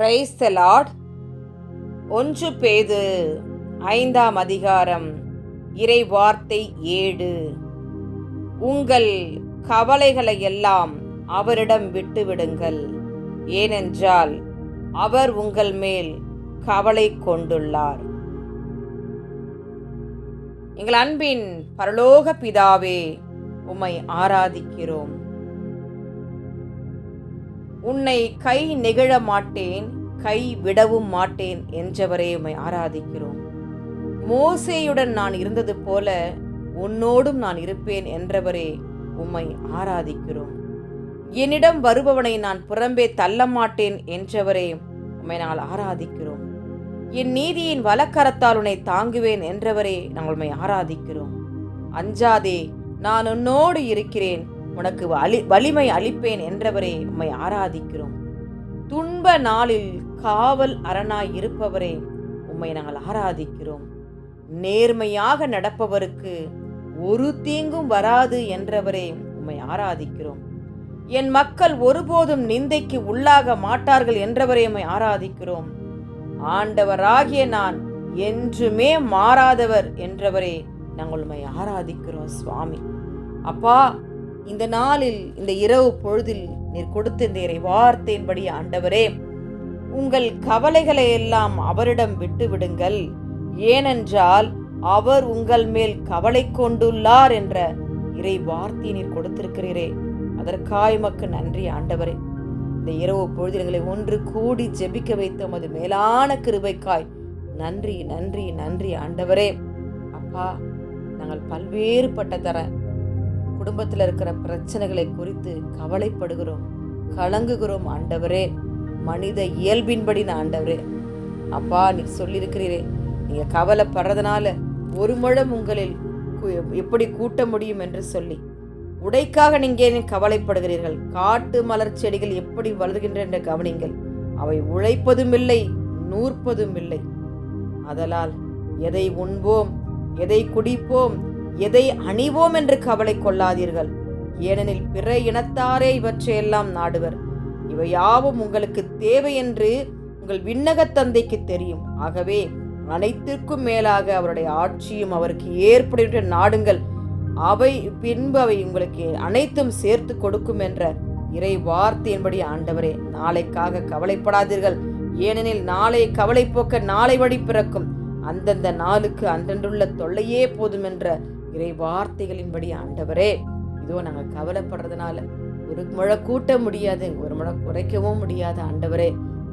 Praise the Lord ஒன்று பேது ஐந்தாம் அதிகாரம் இறை வார்த்தை ஏழு. உங்கள் கவலைகளை எல்லாம் அவரிடம் விட்டுவிடுங்கள். ஏனென்றால் அவர் உங்கள் மேல் கவலை கொண்டுள்ளார். எங்கள் அன்பின் பரலோக பிதாவே உம்மை ஆராதிக்கிறோம். உன்னை கை நெகிழ மாட்டேன் கை விடவும் மாட்டேன் என்றவரே உம்மை ஆராதிக்கிறோம். மோசேயுடன் நான் இருந்தது போல உன்னோடும் நான் இருப்பேன் என்றவரே உம்மை ஆராதிக்கிறோம். என்னிடம் வருபவனை நான் புறம்பே தள்ள மாட்டேன் என்றவரே உம்மை நாங்கள் ஆராதிக்கிறோம். என் நீதியின் வலக்கரத்தால் உன்னை தாங்குவேன் என்றவரே நாங்கள் உண்மை ஆராதிக்கிறோம். அஞ்சாதே நான் உன்னோடு இருக்கிறேன். உனக்கு வலி வலிமை அளிப்பேன் என்றவரே உம்மை ஆராதிக்கிறோம். துன்ப நாளில் காவல் அரணாய் இருப்பவரே உம்மை நாங்கள் ஆராதிக்கிறோம். நேர்மையாக நடப்பவருக்கு ஒரு தீங்கும் வராது என்றவரே உம்மை ஆராதிக்கிறோம். என் மக்கள் ஒருபோதும் நிந்தைக்கு உள்ளாக மாட்டார்கள் என்றவரே உம்மை ஆராதிக்கிறோம். ஆண்டவராகிய நான் என்றுமே மாறாதவர் என்றவரே நாங்கள் உண்மை ஆராதிக்கிறோம் சுவாமி. அப்பா இந்த நாளில் இந்த இரவு பொழுதில் நீர் கொடுத்த இந்த இறை வார்த்தையின்படி ஆண்டவரே உங்கள் கவலைகளை எல்லாம் அவரிடம் விட்டுவிடுங்கள் ஏனென்றால் அவர் உங்கள் மேல் கவலை கொண்டுள்ளார் என்ற இறை வார்த்தையை நீர் கொடுத்திருக்கிறீரே. அதற்காய் மக்கு நன்றி ஆண்டவரே. இந்த இரவு பொழுதில் எங்களை ஒன்று கூடி ஜெபிக்க வைத்த உமது மேலான கிருபைக்காய் நன்றி நன்றி நன்றி ஆண்டவரே. அப்பா நாங்கள் பல்வேறுபட்ட தர குடும்பத்தில் இருக்கிற பிரச்சனைகளை குறித்து கவலைப்படுகிறோம் கலங்குகிறோம் ஆண்டவரே. மனித இயல்பின்படி நான் ஆண்டவரே. அப்பா நீ சொல்லியிருக்கிறீரே. நீங்க கவலைப்படுறதுனால ஒரு முழம் உங்களில் எப்படி கூட்ட முடியும் என்று சொல்லி. உடைக்காக நீங்கள் ஏன் கவலைப்படுகிறீர்கள்? காட்டு மலர் செடிகள் எப்படி வளர்கின்றன என்று கவனிங்கள். அவை உழைப்பதும் இல்லை நூற்பதும் இல்லை. அதலால் எதை உண்போம் எதை குடிப்போம் எதை அணிவோம் என்று கவலை கொள்ளாதீர்கள். ஏனெனில் பிற இனத்தாரே இவற்றையெல்லாம் நாடுவர். இவை யாவும் உங்களுக்கு தேவை என்று உங்கள் விண்ணகத் தந்தைக்கு தெரியும். ஆகவே அனைத்திற்கும் மேலாக அவருடைய ஆட்சியும் அவருக்கு ஏற்படுகின்ற நாடுங்கள். அவை பின்பு அவை உங்களுக்கு அனைத்தும் சேர்த்து கொடுக்கும் என்ற இறை வார்த்தையின்படி ஆண்டவரே நாளைக்காக கவலைப்படாதீர்கள். ஏனெனில் நாளை கவலை போக்க நாளை வழி பிறக்கும். அந்தந்த நாளுக்கு அன்றன்றுள்ள தொல்லையே போதும் என்ற இறை வார்த்தைகளின்படி ஆண்டவரே. இதோ நாங்கள் கவலைப்படுறதுனால ஒரு முழ கூட்ட முடியாது ஒரு முழ குறைக்கவும் முடியாது ஆண்டவரே.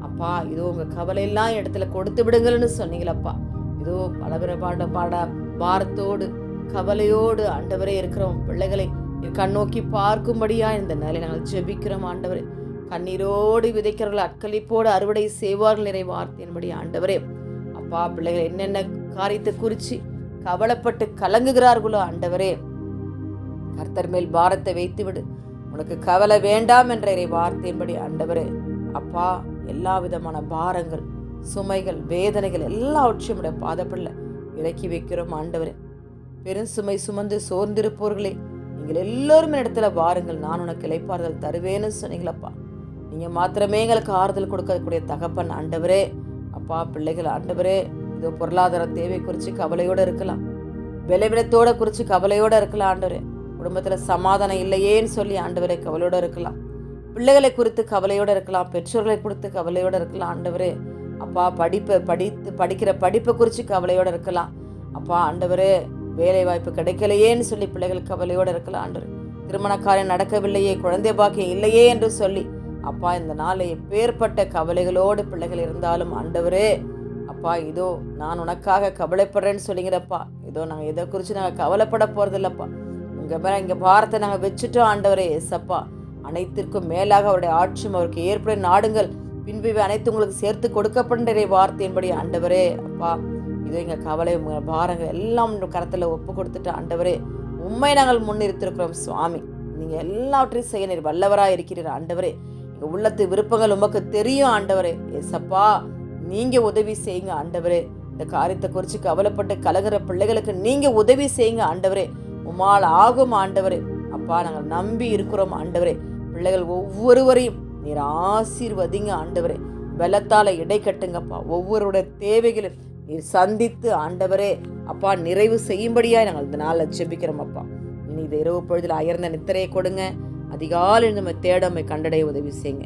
அப்பா இதோ உங்கள் கவலையெல்லாம் இடத்துல கொடுத்து விடுங்கள்னு சொன்னீங்களப்பா. இதோ பலவிர பாட பாட பாரத்தோடு கவலையோடு ஆண்டவரே இருக்கிறோம். பிள்ளைகளை நீர் கண்ணோக்கி பார்க்கும்படியா இந்த நிலை நாங்கள் ஜெபிக்கிறோம் ஆண்டவரே. கண்ணீரோடு விதைக்கிறவர்கள் அக்களிப்போடு அறுவடை செய்வார்கள் நிறை வார்த்தையின்படி ஆண்டவரே. அப்பா பிள்ளைகள் என்னென்ன காரியத்தை குறித்து கவலைப்பட்டு கலங்குகிறார்களோ ஆண்டவரே. கர்த்தர் மேல் பாரத்தை வைத்து விடு உனக்கு கவலை வேண்டாம் என்ற இறை வார்த்தையின்படி ஆண்டவரே. அப்பா எல்லா விதமான பாரங்கள் சுமைகள் வேதனைகள் எல்லாவற்றையும் உடைய பாதப்படல இறக்கி வைக்கிறோம் ஆண்டவரே. பெரும் சுமை சுமந்து சோர்ந்திருப்பவர்களே நீங்கள் எல்லோரும் இடத்துல வாருங்கள். நான் உனக்கு இளைப்பாறுதல் தருவேன்னு சொன்னீங்களப்பா நீங்கள் மாத்திரமே எங்களுக்கு ஆறுதல் கொடுக்கக்கூடிய தகப்பன் ஆண்டவரே. அப்பா பிள்ளைகள் ஆண்டவரே. இதோ பொருளாதார தேவை குறித்து கவலையோடு இருக்கலாம். விளைவினத்தோட குறித்து கவலையோடு இருக்கலாம் ஆண்டவரே. குடும்பத்தில் சமாதானம் இல்லையேன்னு சொல்லி ஆண்டவரே கவலையோடு இருக்கலாம். பிள்ளைகளை குறித்து கவலையோடு இருக்கலாம் பெற்றோர்களை குறித்து கவலையோடு இருக்கலாம் ஆண்டவரே. அப்பா படிப்பை படித்து படிக்கிற படிப்பை குறித்து கவலையோடு இருக்கலாம். அப்பா ஆண்டவரே வேலை வாய்ப்பு கிடைக்கலையேன்னு சொல்லி பிள்ளைகள் கவலையோடு இருக்கலாம் ஆண்டவர். திருமண காரியம் நடக்கவில்லையே குழந்தை பாக்கியம் இல்லையே என்று சொல்லி அப்பா இந்த நாளை எப்பேற்பட்ட கவலைகளோடு பிள்ளைகள் இருந்தாலும் ஆண்டவரே அப்பா இதோ நான் உனக்காக கவலைப்படுறேன்னு சொல்லிங்கிறப்பா இதோ நாங்கள் இதை குறித்து நாங்கள் கவலைப்பட போகிறதில்லப்பா உங்கள் மேலே இங்கே பாரத்தை நாங்கள் வச்சுட்டோம் ஆண்டவரே எஸ்அப்பா அனைத்திற்கும் மேலாக அவருடைய ஆட்சியும் அவருக்கு ஏற்படும் நாடுங்கள். பின்பு இவை அனைத்து உங்களுக்கு சேர்த்து கொடுக்கப்படுகிற வார்த்தையின்படி ஆண்டவரே அப்பா. இதோ எங்கள் கவலை உங்கள் பாரங்கள் எல்லாம் கரத்தில் ஒப்பு கொடுத்துட்டு ஆண்டவரே உண்மை நாங்கள் முன்னிறுத்திருக்கிறோம் சுவாமி. நீங்கள் எல்லாவற்றையும் செய்ய நீர் வல்லவராக இருக்கிறீர் ஆண்டவரே. எங்கள் உள்ளத்து விருப்பங்கள் உமக்கு தெரியும் ஆண்டவரே. எஸ்அப்பா நீங்கள் உதவி செய்யுங்க ஆண்டவரே. இந்த காரியத்தை குறித்து கவலைப்பட்டு கலகிற பிள்ளைகளுக்கு நீங்கள் உதவி செய்யுங்க ஆண்டவரே. உமால் ஆகும் ஆண்டவரே. அப்பா நாங்கள் நம்பி இருக்கிறோம் ஆண்டவரே. பிள்ளைகள் ஒவ்வொருவரையும் நீர் ஆசீர்வதிங்க ஆண்டவரே. வெள்ளத்தால் இடை கட்டுங்கப்பா. ஒவ்வொருடைய தேவைகளும் நீர் சந்தித்து ஆண்டவரே. அப்பா நிறைவு செய்யும்படியாக நாங்கள் இந்த நாளில் ஜெபிக்கிறோம் அப்பா இனி இந்த இரவு பொழுதில் அயர்ந்த நித்திரையை கொடுங்க. அதிகாலை நம்ம தேடமை கண்டடைய உதவி செய்யுங்க.